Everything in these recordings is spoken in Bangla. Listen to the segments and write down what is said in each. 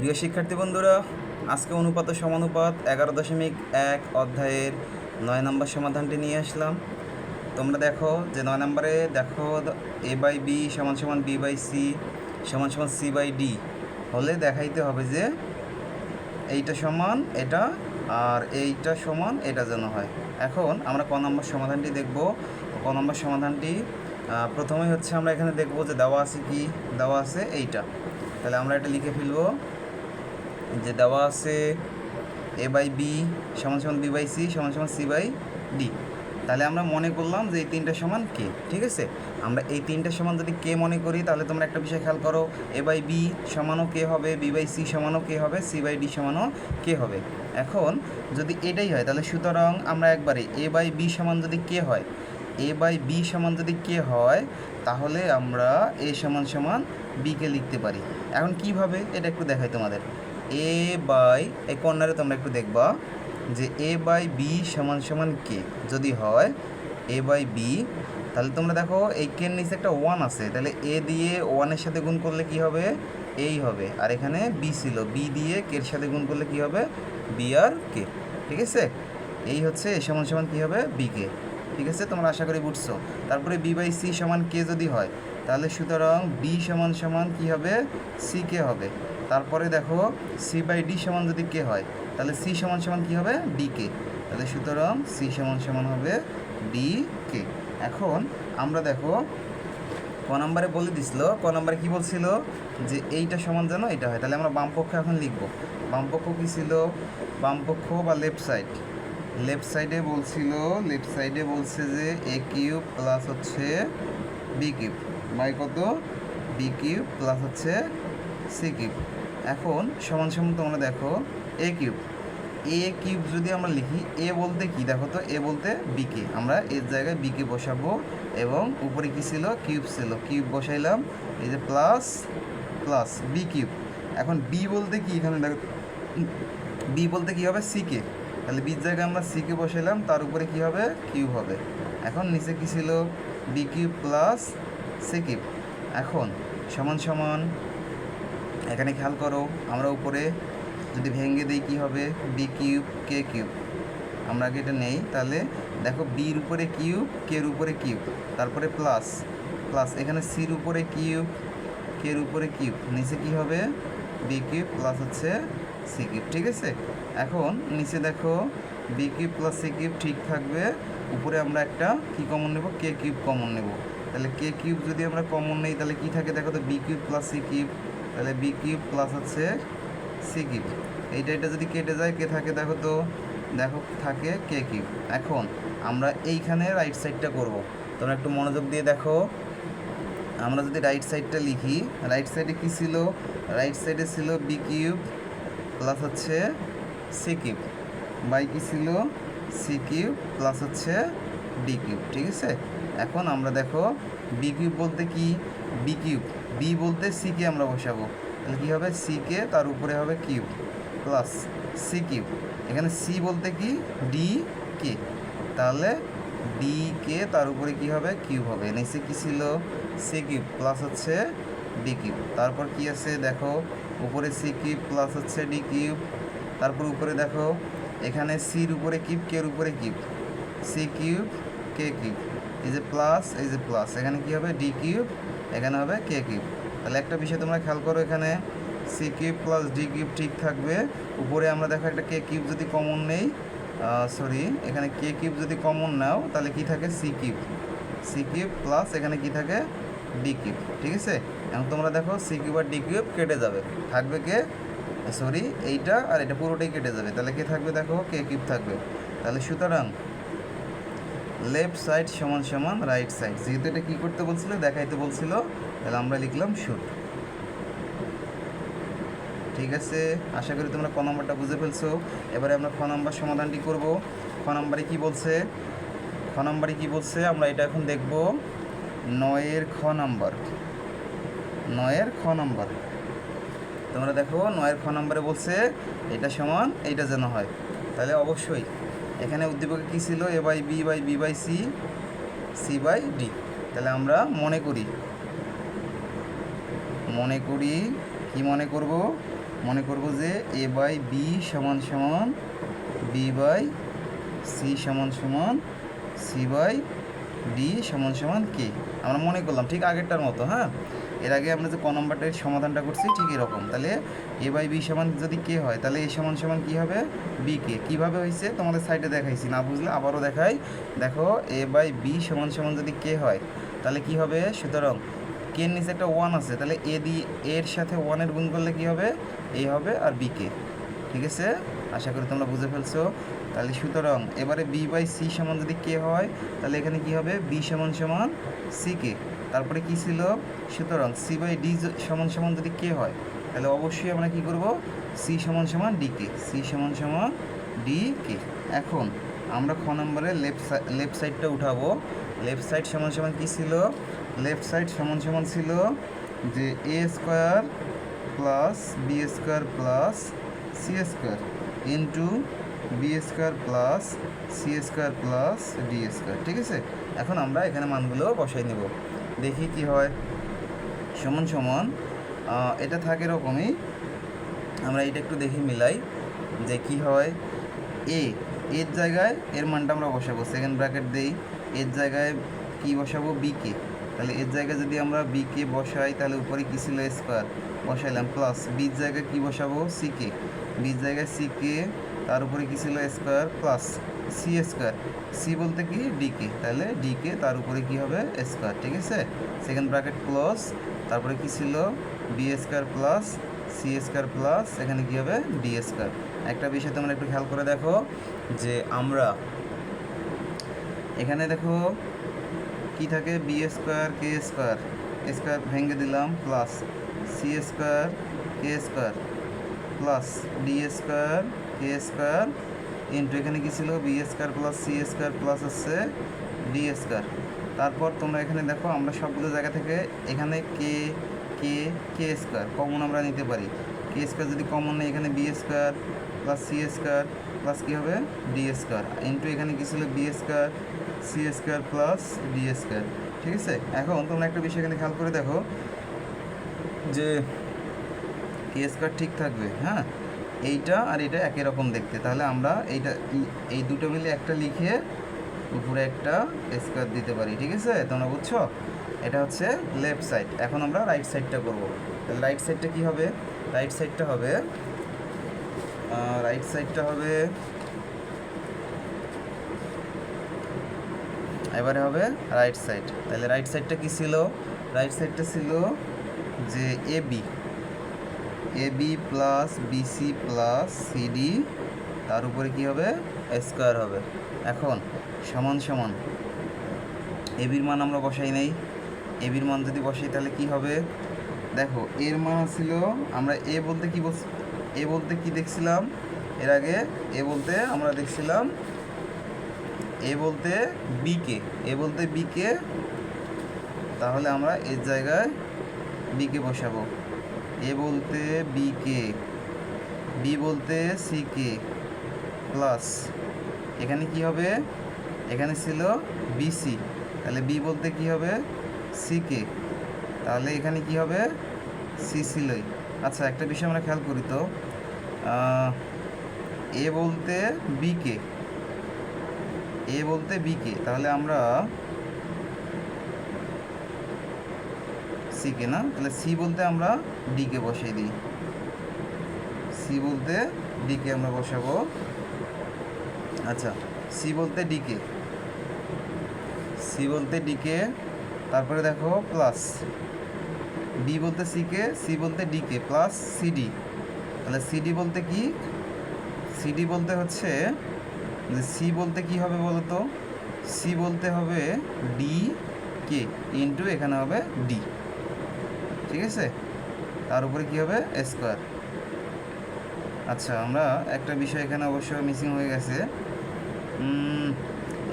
প্রিয় শিক্ষার্থী বন্ধুরা আজকে অনুপাত ও সমানুপাত এগারো দশমিক এক অধ্যায়ের নয় নম্বর সমাধানটি নিয়ে আসলাম। তোমরা দেখো যে নয় নম্বরে দেখো এ বাই বি সমান সমান বি বাই সি সমান সমান সি বাই ডি হলে দেখাইতে হবে যে এইটা সমান এটা আর এইটা সমান এটা যেন হয়। এখন আমরা ক নম্বর সমাধানটি দেখব। ক নম্বর সমাধানটি আহ, প্রথমেই হচ্ছে আমরা এখানে দেখব যে দেওয়া আছে কি? দেওয়া আছে এইটা। তাহলে আমরা এটা লিখে ফেলব। যে দেওয়া আছে এ বাই বি সমান সমান বি বাই সি সমান সমান সি বাই ডি তাহলে আমরা মনে করলাম যে এই তিনটা সমান কে ঠিক আছে? আমরা এই তিনটা সমান যদি কে মনে করি, তাহলে তোমরা একটা বিষয় খেয়াল করো। এ বাই বি সমানও কে হবে বি বাই সি সমানও কে হবে সি বাই ডি সমানও কে হবে। এখন যদি এটাই হয়, তাহলে সুতরাং আমরা একবারে এ বাই বি সমান যদি কে হয় এ বাই বি সমান যদি কে হয়, তাহলে আমরা এ সমান সমান বিকে লিখতে পারি। এখন কীভাবে? এটা একটু দেখাই তোমাদের। এ বাই এই কর্নারে তোমরা একটু দেখবা যে এ বাই বি সমান সমান কে যদি হয় এ বাই বি তাহলে তোমরা দেখো এই কের নিচে একটা ওয়ান আছে। তাহলে এ দিয়ে ওয়ানের সাথে গুণ করলে কি হবে? এই হবে। আর এখানে বি ছিল। বি দিয়ে কের সাথে গুণ করলে কি হবে? বি আর কে ঠিক আছে? এই হচ্ছে এ সমান সমান কী হবে? বি কে ঠিক আছে? তোমরা আশা করি বুঝছ। তারপরে বি বাই সি সমান কে যদি হয়, তাহলে সুতরাং বি সমান সমান কি হবে? সি কে হবে। তারপরে দেখো সি বাই ডি সমান যদি কে হয়, তাহলে সি সমান সমান কী হবে? ডি কে তাহলে সুতরাং সি সমান সমান হবে ডি কে এখন আমরা দেখো ক নম্বরে বলে দিছিল, ক নম্বরে কী বলছিল? যে এইটা সমান যেন এটা হয়। তাহলে আমরা বামপক্ষ এখন লিখব। বাম পক্ষ কি ছিল? বামপক্ষ বা লেফট সাইড লেফট সাইডে বলছিল লেফট সাইডে বলছে যে এ কিউব প্লাস হচ্ছে বি কিউব বাই কত? বি কিউব প্লাস হচ্ছে সি কিউব। এখন সমান সমান তোমরা দেখো এ কিউব। এ কিউব যদি আমরা লিখি, এ বলতে কি? দেখো তো, এ বলতে বিকে আমরা এর জায়গায় বিকে বসাবো এবং উপরে কি ছিল? কিউব ছিল। কিউব বসাইলাম, এই যে প্লাস প্লাস, বি কিউব। এখন বি বলতে কি? এখানে দেখো, বি বলতে কি হবে? সিকে তাহলে বির জায়গায় আমরা সিকে বসাইলাম, তার উপরে কি হবে? কিউব হবে। এখন নিচে কি ছিল? B cube plus C cube. এখন সমান সমান এখানে খেয়াল করো, আমরা উপরে যদি ভেঙে দিই কি হবে? বি কিউব কে কিউব আমরা আগে এটা নেই? তাহলে দেখো বির উপরে কিউব কের উপরে কিউব তারপরে প্লাস প্লাস এখানে সির উপরে কিউব কের উপরে কিউব নিচে কি হবে? বি কিউব প্লাস হচ্ছে সি কিউব ঠিক আছে? এখন নিচে দেখো B cube plus C cube ঠিক থাকবে। উপরে আমরা একটা কি কমন নেব? কে কিউব কমন নেব। তাহলে কে কিউব যদি আমরা কমন নেই, তাহলে কি থাকে? দেখো তো B cube plus C cube তাহলে বি কিউব প্লাস হচ্ছে সি কিউব এইটা এটা যদি কেটে যায়, কে থাকে দেখো তো? দেখো, থাকে কে কিউব এখন আমরা এইখানে রাইট সাইডটা করব। তোমরা একটু মনোযোগ দিয়ে দেখো। আমরা যদি রাইট সাইডটা লিখি রাইট সাইডে কী ছিল? রাইট সাইডে ছিল বি কিউব প্লাস হচ্ছে সি কিউব বাই কি ছিল? সি কিউব প্লাস হচ্ছে ডি কিউব ঠিক আছে? এখন আমরা দেখো বি কিউব বলতে কি? বি কিউব বি বলতে সি কে আমরা বসাবো। তাহলে কী হবে? সি কে, তার উপরে হবে কিউব প্লাস সি কিউ এখানে সি বলতে কি? ডি কে তাহলে ডি কে তার উপরে কি হবে? কিউব হবে। নিচে কি ছিল? সি কিউব প্লাস হচ্ছে ডি কিউব। তারপর কি আছে? দেখো, উপরে সি কিউব প্লাস হচ্ছে ডি কিউব। তারপর উপরে দেখো, এখানে সির উপরে কিউব কের উপরে cube. C cube K cube. এই যে প্লাস, এই যে প্লাস। এখানে কি হবে? ডি কিউব এখানে হবে কে কিউব তাহলে একটা বিষয় তোমরা খেয়াল করো এখানে C cube plus D cube ঠিক থাকবে। উপরে আমরা দেখো একটা কে কিউব যদি কমন নেই সরি এখানে কে কিউব যদি কমন নাও, তাহলে কি থাকে? C cube C cube plus এখানে কি থাকে? ডি কিউব ঠিক আছে? এখন তোমরা দেখো সি কিউব আর ডি কিউব কেটে যাবে। থাকবে কে? সরি এইটা আর এটা পুরোটাই কেটে যাবে। তাহলে কে থাকবে দেখো? কে কিউব থাকবে। তাহলে সুতরাং লেফট সাইড সমান সমান, রাইট সাইড। যেহেতু এটা কী করতে বলছিল, দেখাইতে বলছিল, তাহলে আমরা লিখলাম শুট ঠিক আছে, আশা করি তোমরা ক নম্বরটা বুঝে ফেলছো। এবারে আমরা খ নম্বর সমাধানটি করব। খ নম্বরে কি বলছে? খ নম্বরে কি বলছে? আমরা এটা এখন দেখব। নয়ের খ নম্বর। নয়ের খ নম্বর। তোমরা দেখো, নয়ের খ নম্বরে বলছে, এটা সমান, এইটা যেন হয়। তাহলে অবশ্যই এখানে উদ্দীপকে কী ছিল? A by B by B by C C by D তাহলে আমরা মনে করি। মনে করি, কি মনে করব? মনে করব যে এ বাই বি সমান সমান বি বাই সি সমান সমান সি বাই ডি সমান সমান কে আমরা মনে করলাম ঠিক আগেরটার মতো হ্যাঁ? এর আগে আমরা যে ক নম্বরটার সমাধানটা করছি, ঠিক এরকম। তাহলে এ বাই বি সমান যদি কে হয়, তাহলে এ সমান সমান কী হবে? বি কে কীভাবে হয়েছে? তোমাদের সাইডে দেখাইছি। না বুঝলে আবারও দেখাই। দেখো এ বাই বি সমান সমান যদি কে হয়, তাহলে কি হবে? সুতরাং কে এর নিচে একটা ওয়ান আছে, তাহলে এ দি এর সাথে ওয়ানের গুণ করলে কি হবে? এ হবে আর বি কে ঠিক আছে? আশা করি তোমরা বুঝে ফেলছো। তাহলে সুতরাং এবারে বি বাই সি সমান যদি কে হয়, তাহলে এখানে কি হবে? বি সমান সমান সি কে তারপরে কি ছিল? সুতরাং সি বাই ডি সমান সমান যদি কে হয়, তাহলে অবশ্যই আমরা কি করব? সি সমান সমান ডি কে সি সমান সমান ডি কে এখন আমরা খ নম্বরে লেফট লেফট সাইডটা উঠাবো। লেফট সাইড সমান সমান কী ছিল? লেফট সাইড সমান সমান ছিল যে A square plus B square plus C square into B square plus C square plus D square ঠিক আছে? এখন আমরা এখানে মানগুলো বসাই নেব। দেখি কি হয়। সমান সমান। এটা থাকে এরকমই। আমরা এটা একটু দেখে মিলাই যে কি হয়। এ এর জায়গায় এর মানটা আমরা বসাবো। সেকেন্ড ব্র্যাকেট দেই। এর জায়গায় কি বসাবো? বি কে তাহলে এর জায়গায় যদি আমরা বি কে বসাই, তাহলে উপরে কি ছিল? স্কোয়ার বসাইলাম। প্লাস বির জায়গায় কি বসাবো? সি কে বির জায়গায় সি কে তার উপরে কি ছিল? Square plus C square. C বলতে কি? ডি কে তাহলে ডি কে তার উপরে কি হবে? স্কোয়ার, ঠিক আছে? সেকেন্ড ব্র্যাকেট ক্লোজ তারপরে কি ছিল? B square plus C square plus এখানে কি হবে? D square. একটা বিষয় তোমরা একটু খেয়াল করে দেখো যে আমরা এখানে দেখো কি থাকে? B square K square. Square ভেঙে দিলাম plus C square K square plus D square K square into এখানে কি ছিল? B square plus C square plus হচ্ছে ডি স্কোয়ার তারপর তোমরা এখানে দেখো, আমরা সবগুলো জায়গা থেকে এখানে কে কে কে স্কোয়ার কমন আমরা নিতে পারি। কে স্কোয়ার যদি কমন নেই, এখানে B square plus C square plus কী হবে? ডি স্কোয়ার ইন্টু এখানে কী ছিল? B square C square plus D square ঠিক আছে? এখন তোমরা একটা বিষয় এখানে খেয়াল করে দেখো যে কে স্কোয়ার ঠিক থাকবে হ্যাঁ? এইটা আর এটা একই রকম দেখতে। তাহলে আমরা এইটা, এই দুটো মিলে একটা লিখে উপরে একটা স্কোয়ার দিতে পারি, ঠিক আছে? তোমরা বুঝছ? এটা হচ্ছে লেফট সাইড এখন আমরা রাইট সাইডটা করব। তাহলে রাইট সাইডটা কি হবে? রাইট সাইডটা হবে রাইট সাইডটা হবে, এবারে হবে রাইট সাইড তাহলে রাইট সাইডটা কি ছিল? রাইট সাইডটা ছিল যে A B A B plus BC plus CD তার উপরে কি হবে? স্কোয়ার হবে। এখন, সমান সমান এবির মান আমরা বসাই নেই। এবির মান যদি বসাই, তাহলে কি হবে? দেখো এর মান ছিল, আমরা এ বলতে কি বলছি? এ বলতে কি দেখছিলাম? এর আগে এ বলতে আমরা দেখছিলাম এ বলতে বিকে এ বলতে বিকে তাহলে আমরা এর জায়গায় বিকে বসাবো। এ বলতে বিকে বি বলতে সিকে প্লাস এখানে কি হবে? এখানে ছিল বিসি তাহলে বি বলতে কি হবে? সিকে তাহলে এখানে কি হবে? সি ছিলই আচ্ছা একটা বিষয় আমরা খেয়াল করি তো। এ বলতে বিকে এ বলতে বিকে তাহলে আমরা সিকে না তাহলে সি বলতে আমরা ডিকে বসিয়ে দিই। সি বলতে ডিকে আমরা বসাবো। আচ্ছা সি বলতে ডিকে সি বলতে ডিকে তারপরে দেখো প্লাস ডি বলতে সিকে সি বলতে ডিকে প্লাস সিডি তাহলে সিডি বলতে কি? সিডি বলতে হচ্ছে সি বলতে কি হবে বলো তো সি বলতে হবে ডি কে ইন্টু এখানে হবে ডি ঠিক আছে? তার উপরে কী হবে? স্কোয়ার আচ্ছা আমরা একটা বিষয় এখানে অবশ্য মিসিং হয়ে গেছে।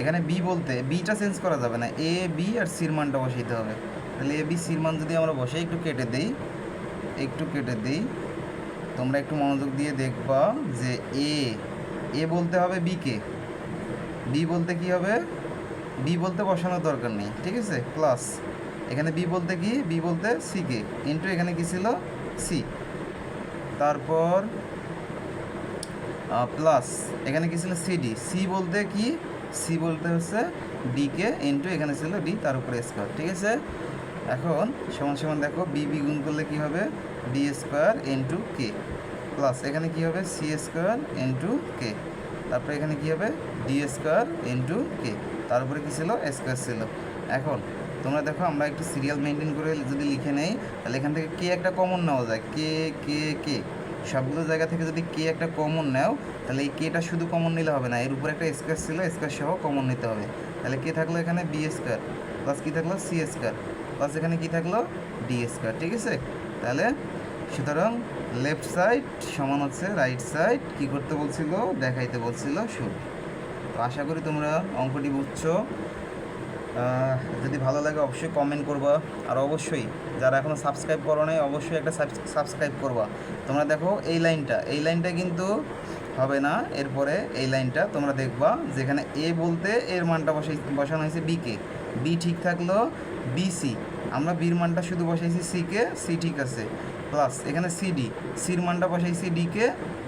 এখানে বি বলতে বিটা চেঞ্জ করা যাবে না। এ বি আর সির মানটা বসাইতে হবে। তাহলে এ বি সির মান যদি আমরা বসাই, একটু কেটে দেই। একটু কেটে দিই। তোমরা একটু মনোযোগ দিয়ে দেখবা যে এ এ বলতে হবে বিকে বি বলতে কি হবে? বি বলতে বসানোর দরকার নেই, ঠিক আছে? প্লাস এখানে বি বলতে কি? বি বলতে সি সিকে ইন্টু এখানে কি ছিল? সি তারপর প্লাস এখানে কি ছিল? সিডি সি বলতে কি? সি বলতে হচ্ছে ডিকে ইন্টু এখানে ছিল ডি তার উপরে স্কোয়ার ঠিক আছে? এখন, সমান সমান দেখো বি বি গুণ করলে কি হবে? D square into K plus এখানে কি হবে? সি স্কোয়ার ইন্টু কে তারপরে এখানে কি হবে? ডি স্কোয়ার ইন্টু কে তার উপরে কি ছিল? স্কোয়ার ছিল। এখন তোমরা দেখো, আমরা একটু সিরিয়াল মেনটেন করে যদি লিখে নেই, তাহলে এখান থেকে কে একটা কমন নেওয়া যায়? কে কে কে? সবগুলো জায়গা থেকে যদি কে একটা কমন নাও, তাহলে এই কেটা শুধু কমন নিলে হবে না, এর উপরে একটা স্কোয়ার ছিল স্কোয়ার সহ কমন নিতে হবে। তাহলে কে থাকল এখানে? বি স্কোয়ার প্লাস কী থাকল? সি স্কোয়ার প্লাস এখানে কী থাকল? ডি স্কোয়ার ঠিক আছে? তাহলে সুতরাং লেফট সাইড সমান হচ্ছে রাইট সাইড কী করতে বলছিল? দেখাইতে বলছিল শুট তো আশা করি তোমরা অঙ্কটি বুঝছ। যদি ভালো লাগে অবশ্যই কমেন্ট করবা। আর অবশ্যই যারা এখনও সাবস্ক্রাইব করো নাই, অবশ্যই একটা সাবস্ক্রাইব করবা। তোমরা দেখো এই লাইনটা। এই লাইনটা কিন্তু হবে না। এরপরে এই লাইনটা তোমরা দেখবা, যেখানে এ বলতে এর মানটা বসাই বসানো হয়েছে বিকে বি ঠিক থাকল বিসি আমরা বির মানটা শুধু বসাইছি সিকে সি ঠিক আছে। প্লাস এখানে সিডি সির মানটা বসাইছি ডিকে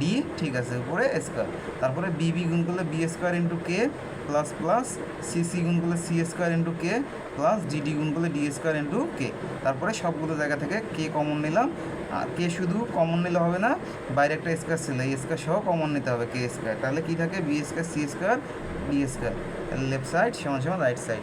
ডি ঠিক আছে, উপরে স্কোয়ার তারপরে বি বি গুণ করলে B square into K plus plus C C গুণ করলে C square into K plus D D গুণ করলে ডি স্কোয়ার ইন্টু কে তারপরে সবগুলো জায়গা থেকে কে কমন নিলাম। আর কে শুধু কমন নিলে হবে না, বাইরে একটা স্কোয়ার ছিল, এই স্কোয়ার সহ কমন নিতে হবে কে স্কোয়ার তাহলে কী থাকে? B square C square D square left side সমান সমান রাইট সাইড